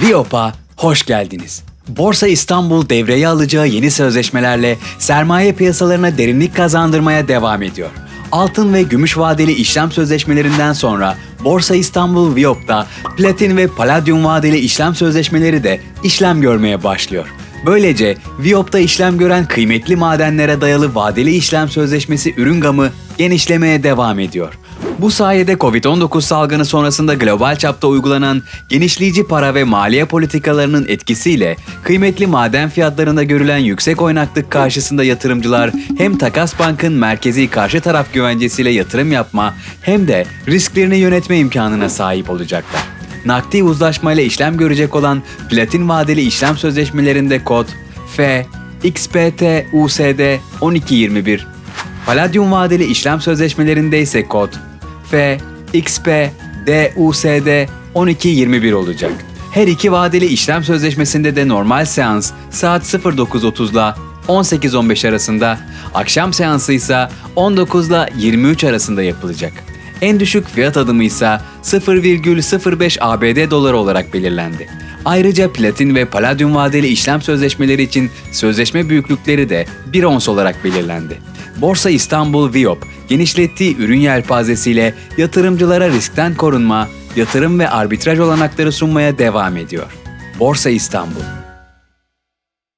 Viyop'a hoş geldiniz. Borsa İstanbul devreye alacağı yeni sözleşmelerle sermaye piyasalarına derinlik kazandırmaya devam ediyor. Altın ve gümüş vadeli işlem sözleşmelerinden sonra Borsa İstanbul Viyop'ta platin ve paladyum vadeli işlem sözleşmeleri de işlem görmeye başlıyor. Böylece Viyop'ta işlem gören kıymetli madenlere dayalı vadeli işlem sözleşmesi ürün gamı genişlemeye devam ediyor. Bu sayede Covid-19 salgını sonrasında global çapta uygulanan genişleyici para ve maliye politikalarının etkisiyle kıymetli maden fiyatlarında görülen yüksek oynaklık karşısında yatırımcılar hem Takas Bank'ın merkezi karşı taraf güvencesiyle yatırım yapma hem de risklerini yönetme imkanına sahip olacaklar. Nakdi uzlaşmayla işlem görecek olan platin vadeli işlem sözleşmelerinde kod F XPT USD 1221 Paladyum vadeli işlem sözleşmelerinde ise kod F, XP, DUSD 1221 olacak. Her iki vadeli işlem sözleşmesinde de normal seans saat 09.30 ile 18.15 arasında, akşam seansı ise 19 ile 23 arasında yapılacak. En düşük fiyat adımı ise 0,05 ABD doları olarak belirlendi. Ayrıca platin ve paladyum vadeli işlem sözleşmeleri için sözleşme büyüklükleri de 1 ons olarak belirlendi. Borsa İstanbul Viyop genişlettiği ürün yelpazesiyle yatırımcılara riskten korunma, yatırım ve arbitraj olanakları sunmaya devam ediyor. Borsa İstanbul